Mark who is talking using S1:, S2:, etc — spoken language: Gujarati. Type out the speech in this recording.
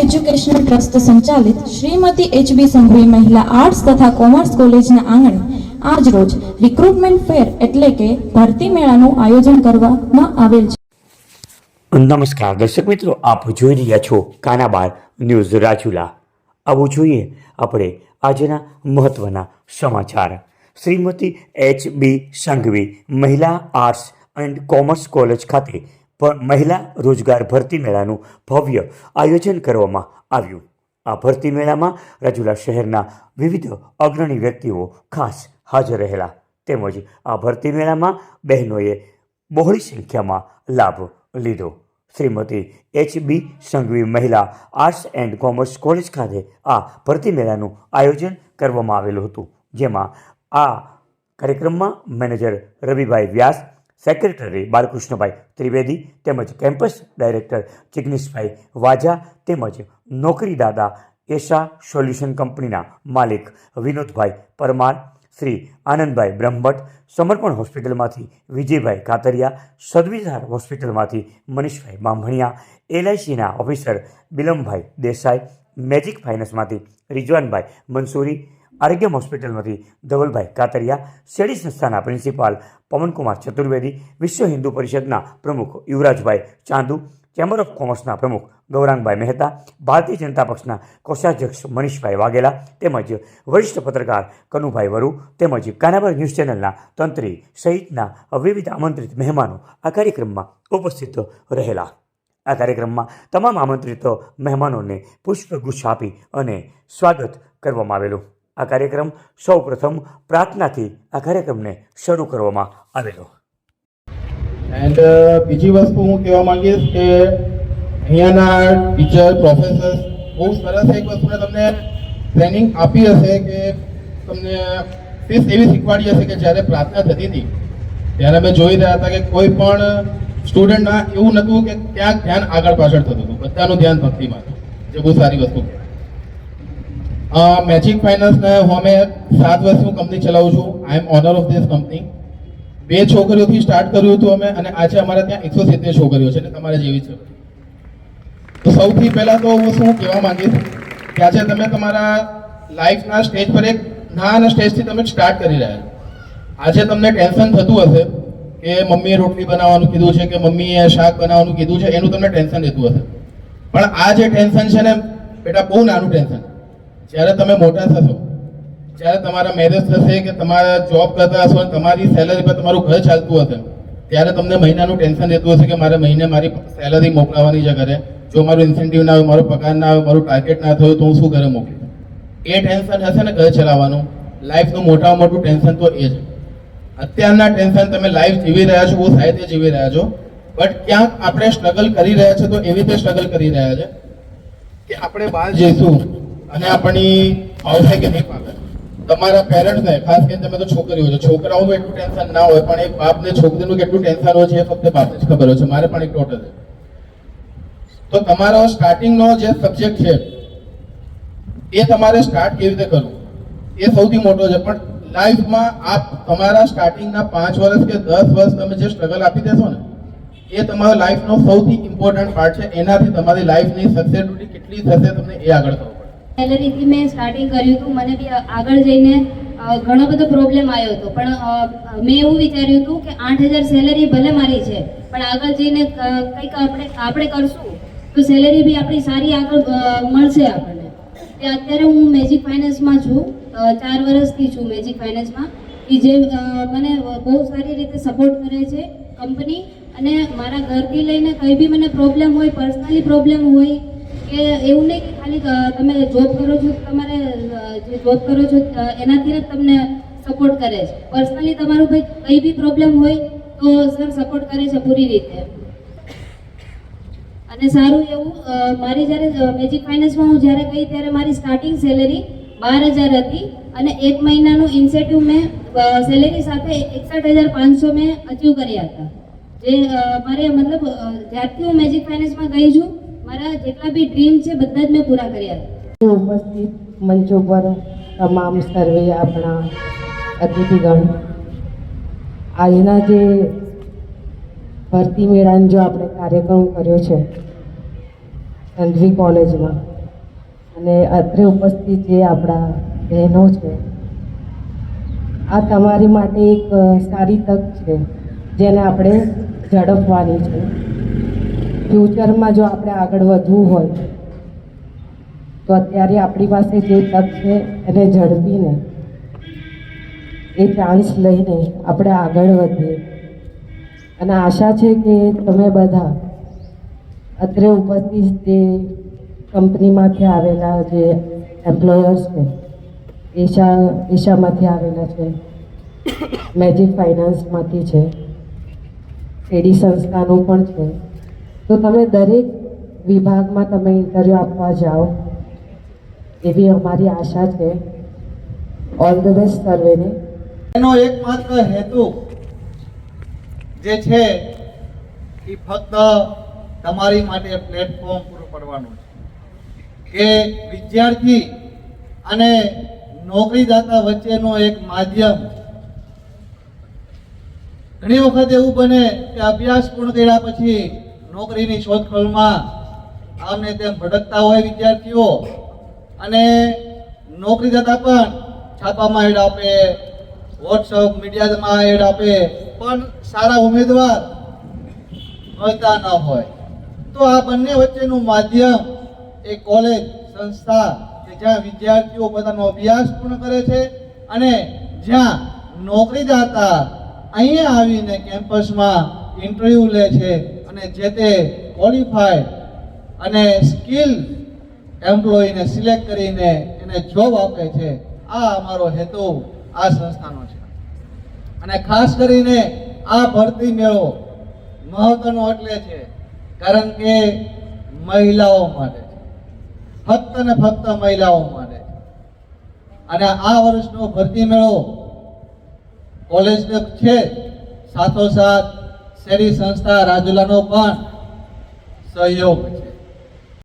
S1: એજ્યુકેશનલ ટ્રસ્ટ સંચાલિત શ્રીમતી એચબી સંઘવી મહિલા આર્ટ્સ તથા કોમર્સ કોલેજના આંગણે આજરોજ રિક્રુટમેન્ટ ફેર એટલે કે ભરતી મેળાનું આયોજન કરવામાં આવેલ છે.
S2: નમસ્કાર, દર્શક મિત્રો, આપ જોઈ રહ્યા છો કાનાબાર ન્યૂઝ રાજુલા. આવું જોઈએ આપણે આજના મહત્વના સમાચાર. શ્રીમતી એચ બી સંઘવી મહિલા આર્ટ્સ એન્ડ કોમર્સ કોલેજ ખાતે મહિલા રોજગાર ભરતી મેળાનું ભવ્ય આયોજન કરવામાં આવ્યું. આ ભરતી મેળામાં રાજુલા શહેરના વિવિધ અગ્રણી વ્યક્તિઓ ખાસ હાજર રહેલા. તેમજ આ ભરતી મેળામાં બહેનોએ બહોળી સંખ્યામાં લાભ લીધો. શ્રીમતી એચ બી સંઘવી મહિલા આર્ટ્સ એન્ડ કોમર્સ કોલેજ ખાતે આ ભરતી મેળાનું આયોજન કરવામાં આવેલું હતું. જેમાં આ કાર્યક્રમમાં મેનેજર રવિભાઈ વ્યાસ સેક્રેટરી બાલકૃષ્ણભાઈ ત્રિવેદી તેમજ કેમ્પસ ડાયરેક્ટર જિગ્નેશભાઈ વાજા તેમજ નોકરીદાતા એશા સોલ્યુશન કંપનીના માલિક વિનોદભાઈ પરમાર, શ્રી આનંદભાઈ બ્રહ્મભટ્ટ, સમર્પણ હોસ્પિટલમાંથી વિજયભાઈ કાતરિયા, સદવિધાર હોસ્પિટલમાંથી મનીષભાઈ બામણિયા એલઆઈસીના ઓફિસર બિલમભાઈ દેસાઈ, મેજિક ફાઇનાન્સમાંથી રિજવાનભાઈ મંસૂરી આરોગ્યમ હોસ્પિટલમાંથી ધવલભાઈ કાતરિયા શેડી સંસ્થાના પ્રિન્સિપાલ પવનકુમાર ચતુર્વેદી, વિશ્વ હિન્દુ પરિષદના પ્રમુખ યુવરાજભાઈ ચાંદુ, ચેમ્બર ઓફ કોમર્સના પ્રમુખ ગૌરાંગભાઈ મહેતા, ભારતીય જનતા પક્ષના કોષાધ્યક્ષ મનીષભાઈ વાઘેલા તેમજ વરિષ્ઠ પત્રકાર કનુભાઈ વરુ તેમજ કાનાબર ન્યૂઝ ચેનલના તંત્રી સહિતના વિવિધ આમંત્રિત મહેમાનો આ કાર્યક્રમમાં ઉપસ્થિત રહેલા. આ કાર્યક્રમમાં તમામ આમંત્રિત મહેમાનોને પુષ્પગુચ્છ આપી અને સ્વાગત કરવામાં આવેલું. આ કાર્યક્રમ સૌ પ્રથમ પ્રાર્થનાથી આ કાર્યક્રમને શરૂ કરવામાં આવેલો.
S3: એન્ડ બીજી વસ્તુ હું કહેવા માંગીશ કે અહીંયાના ટીચર પ્રોફેસર બહુ સરસ એક વસ્તુને તમને ટ્રેનિંગ આપી હશે કે તમને ફીસ એવી શીખવાડી હશે કે જ્યારે પ્રાર્થના થતી હતી, ત્યારે અમે જોઈ રહ્યા હતા કે કોઈ પણ સ્ટુડન્ટના એવું નહોતું કે ક્યાંક ધ્યાન આગળ પાછળ થતું હતું. બધાનું ધ્યાન ભક્તિમાં હતું. જે બહુ સારી વસ્તુ કહેવાય. મેજિક ફાઇનાન્સને હું અમે સાત વર્ષનું કંપની ચલાવું છું. I am owner of this company બે છોકરીઓથી સ્ટાર્ટ કર્યું હતું અમે અને આજે અમારા ત્યાં એકસો સિત્તેર છોકરીઓ છે ને તમારા જેવી છે. તો સૌથી પહેલાં તો હું શું કહેવા માંગીશ? કે આજે તમે તમારા લાઈફના સ્ટેજ પર એક નાના સ્ટેજથી તમે સ્ટાર્ટ કરી રહ્યા આજે તમને ટેન્શન થતું હશે કે મમ્મીએ રોટલી બનાવવાનું કીધું છે, કે મમ્મીએ શાક બનાવવાનું કીધું છે, એનું તમને ટેન્શન રહેતું હશે. પણ આ જે ટેન્શન છે ને, બેટા, બહુ નાનું ટેન્શન જ્યારે તમે મોટા થશો, જ્યારે તમારા મેરેજ થશે કે તમારા જોબ કરતા હશો અને તમારી સેલરી પર તમારું ઘર ચાલતું હશે, ત્યારે તમને મહિનાનું ટેન્શન રહેતું હશે કે મારે મહિને મારી સેલરી મોકલાવાની છે ઘરે. જો મારું ઇન્સેન્ટિવ ના આવે મારો પગાર ના આવે મારું ટાર્ગેટ ના થયું તો હું શું ઘરે મોકલું એ ટેન્શન હશે ને ઘર ચલાવવાનું? લાઈફનું મોટામાં મોટું ટેન્શન તો એ છે અત્યારના ટેન્શન તમે લાઈફ જીવી રહ્યા છો, બહુ સારી જીવી રહ્યા છો. બટ ક્યાંક આપણે સ્ટ્રગલ કરી રહ્યા છે, તો એવી રીતે સ્ટ્રગલ કરી રહ્યા છે કે આપણે બહાર જઈશું. અને આપણી આવશે કે નહીં પાવે તમારા પેરેન્ટ્સને ખાસ કરીને તમે તો છોકરીઓ છો, છોકરાઓનું એટલું ટેન્શન ના હોય, પણ એક બાપને, છોકરીનું કેટલું ટેન્શન હોય છે એ ફક્ત બાપને જ ખબર હોય છે, મારે પણ એક ડોટર છે. તો તમારો સ્ટાર્ટિંગનો જે સબ્જેક્ટ છે, એ તમારે સ્ટાર્ટ કેવી રીતે કરવું? એ સૌથી મોટો છે, પણ લાઈફમાં આપ તમારા સ્ટાર્ટિંગના પાંચ વર્ષ કે દસ વર્ષ તમે જે સ્ટ્રગલ આપી દેશો ને, એ તમારા લાઈફનો સૌથી ઇમ્પોર્ટન્ટ પાર્ટ છે, એનાથી તમારી લાઈફની સક્સેસફુલી કેટલી થશે, તમને એ આગળ ખબર
S4: સેલરીથી મેં સ્ટાર્ટિંગ કર્યું હતું, મને બી આગળ જઈને ઘણો બધો પ્રોબ્લેમ આવ્યો હતો. પણ મેં એવું વિચાર્યું હતું કે આઠ હજાર સેલરી ભલે મારી છે, પણ આગળ જઈને કંઈક આપણે આપણે કરશું, તો સેલરી બી આપણી સારી આગળ મળશે આપણને. તે અત્યારે હું મેજિક ફાઇનાન્સમાં છું ચાર વર્ષથી છું મેજિક ફાઇનાન્સમાં કે જે મને બહુ સારી રીતે સપોર્ટ કરે છે કંપની અને મારા ઘરથી લઈને કંઈ બી મને પ્રોબ્લેમ હોય પર્સનલી પ્રોબ્લેમ હોય કે એવું નહીં કે ખાલી તમે જોબ કરો છો તમારે જે જોબ કરો છો એનાથી જ તમને સપોર્ટ કરે છે. પર્સનલી તમારું ભાઈ કંઈ બી પ્રોબ્લેમ હોય તો સર સપોર્ટ કરે છે પૂરી રીતે. અને સારું એવું મારી જ્યારે મેજિક ફાઇનાન્સમાં હું જ્યારે ગઈ ત્યારે મારી સ્ટાર્ટિંગ સેલેરી બાર હજાર હતી અને એક મહિનાનું ઇન્સેન્ટિવ મેં સેલેરી સાથે એકસઠ હજાર પાંચસો મેં અચીવ કર્યા હતા. જે મારે મતલબ જ્યારથી હું મેજિક ફાઇનાન્સમાં ગઈ છું મારા જેટલા બી ડ્રીમ છે, બધા જ મેં પૂરા કર્યા.
S5: ઉપસ્થિત મંચો પર તમામ સર્વે આપણા અતિથિગણ આજના જે ભરતી મેળાનો જો આપણે કાર્યક્રમ કર્યો છે સંઘવી કોલેજમાં, અને અત્રે ઉપસ્થિત જે આપણા બહેનો છે, આ તમારી માટે એક સારી તક છે, જેને આપણે ઝડપવાની છે. ફ્યુચરમાં જો આપણે આગળ વધવું હોય, તો અત્યારે આપણી પાસે જે તક છે એને ઝડપીને, એ ચાન્સ લઈને આપણે આગળ વધીએ. અને આશા છે કે તમે બધા અત્રે ઉપસ્થિત જે કંપનીમાંથી આવેલા જે એમ્પ્લોયર્સ છે, એશા, એશામાંથી આવેલા છે મેજિક ફાઇનાન્સમાંથી છે, એડી સંસ્થાનું પણ છે તો તમે દરેક વિભાગમાં તમે ઇન્ટરવ્યૂ આપવા જાઓ. એવી અમારી આશા છે. ઓલ ધ બેસ્ટ સર્વેને
S6: એનો એકમાત્ર હેતુ જે છે એ ફક્ત તમારી માટે પ્લેટફોર્મ પૂરું પાડવાનું છે. કે વિદ્યાર્થી અને નોકરીદાતા વચ્ચેનો એક માધ્યમ ઘણી વખત એવું બને કે અભ્યાસ પૂર્ણ કર્યા પછી નોકરીની શોધખોળમાં આમને તેમ ભટકતા હોય વિદ્યાર્થીઓ અને નોકરી જતા પણ છાપામાં એડ આપે વોટ્સઅપ મીડિયામાં એડ આપે, પણ સારા ઉમેદવાર મળતા ન હોય. તો આ બંને વચ્ચેનું માધ્યમ એ કોલેજ, સંસ્થા કે જ્યાં વિદ્યાર્થીઓ પોતાનો અભ્યાસ પૂર્ણ કરે છે અને જ્યાં નોકરી નોકરીદાતા અહીંયા આવીને કેમ્પસમાં ઇન્ટરવ્યૂ લે છે અને જે તે ક્વોલિફાઈડ અને સ્કિલ એમ્પ્લોયીને સિલેક્ટ કરીને એને જોબ આપે છે, આ અમારો હેતુ આ સંસ્થાનો છે અને ખાસ કરીને આ ભરતી મેળો મહત્વનો એટલે છે, કારણ કે મહિલાઓ માટે. ફક્ત ને ફક્ત મહિલાઓ માટે. અને આ વર્ષનો ભરતી મેળો કોલેજ છે સાથોસાથ શેરી સંસ્થા રાજુલાનો પણ સહયોગ છે.